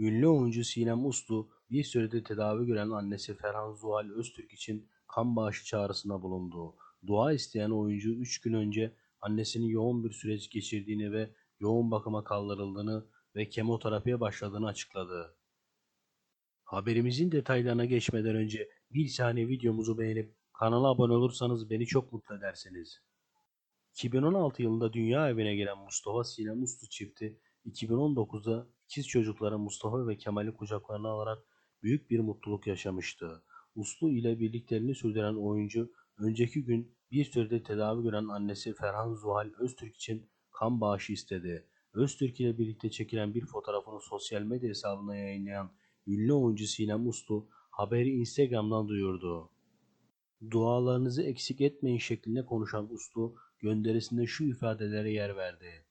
Ünlü oyuncu Sinem Uslu bir süredir tedavi gören annesi Ferhan Zuhal Öztürk için kan bağışı çağrısında bulundu. Dua isteyen oyuncu 3 gün önce annesinin yoğun bir süreç geçirdiğini ve yoğun bakıma kaldırıldığını ve kemoterapiye başladığını açıkladı. Haberimizin detaylarına geçmeden önce bir saniye videomuzu beğenip kanala abone olursanız beni çok mutlu edersiniz. 2016 yılında dünya evine gelen Mustafa Sinem Uslu çifti 2019'da ikiz çocukları Mustafa ve Kemal'i kucaklarına alarak büyük bir mutluluk yaşamıştı. Uslu ile birlikteliğini sürdüren oyuncu önceki gün bir sürede tedavi gören annesi Ferhan Zuhal Öztürk için kan bağışı istedi. Öztürk ile birlikte çekilen bir fotoğrafını sosyal medya hesabına yayınlayan ünlü oyuncu Sinem Uslu haberi Instagram'dan duyurdu. Dualarınızı eksik etmeyin şeklinde konuşan Uslu gönderisinde şu ifadelere yer verdi.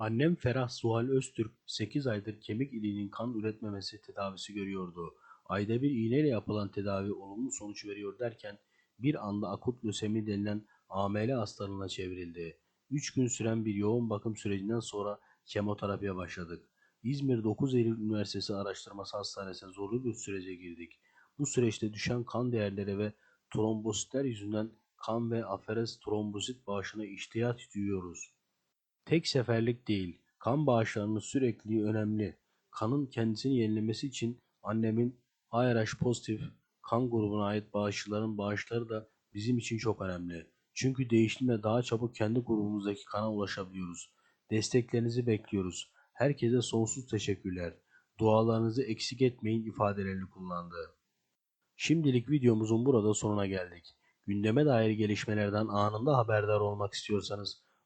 Annem Ferah Suhal Öztürk 8 aydır kemik iliğinin kan üretmemesi tedavisi görüyordu. Ayda bir iğneyle yapılan tedavi olumlu sonuç veriyor derken bir anda akut lösemi denilen AML hastalığına çevrildi. 3 gün süren bir yoğun bakım sürecinden sonra kemoterapiye başladık. İzmir 9 Eylül Üniversitesi Araştırması Hastanesi'ne zorlu bir sürece girdik. Bu süreçte düşen kan değerleri ve trombositler yüzünden kan ve aferez trombosit bağışına ihtiyaç duyuyoruz. Tek seferlik değil, kan bağışlarının sürekliliği önemli. Kanın kendisini yenilemesi için annemin ARH pozitif kan grubuna ait bağışçıların bağışları da bizim için çok önemli. Çünkü değişimle daha çabuk kendi grubumuzdaki kana ulaşabiliyoruz. Desteklerinizi bekliyoruz. Herkese sonsuz teşekkürler. Dualarınızı eksik etmeyin ifadelerini kullandı. Şimdilik videomuzun burada sonuna geldik. Gündeme dair gelişmelerden anında haberdar olmak istiyorsanız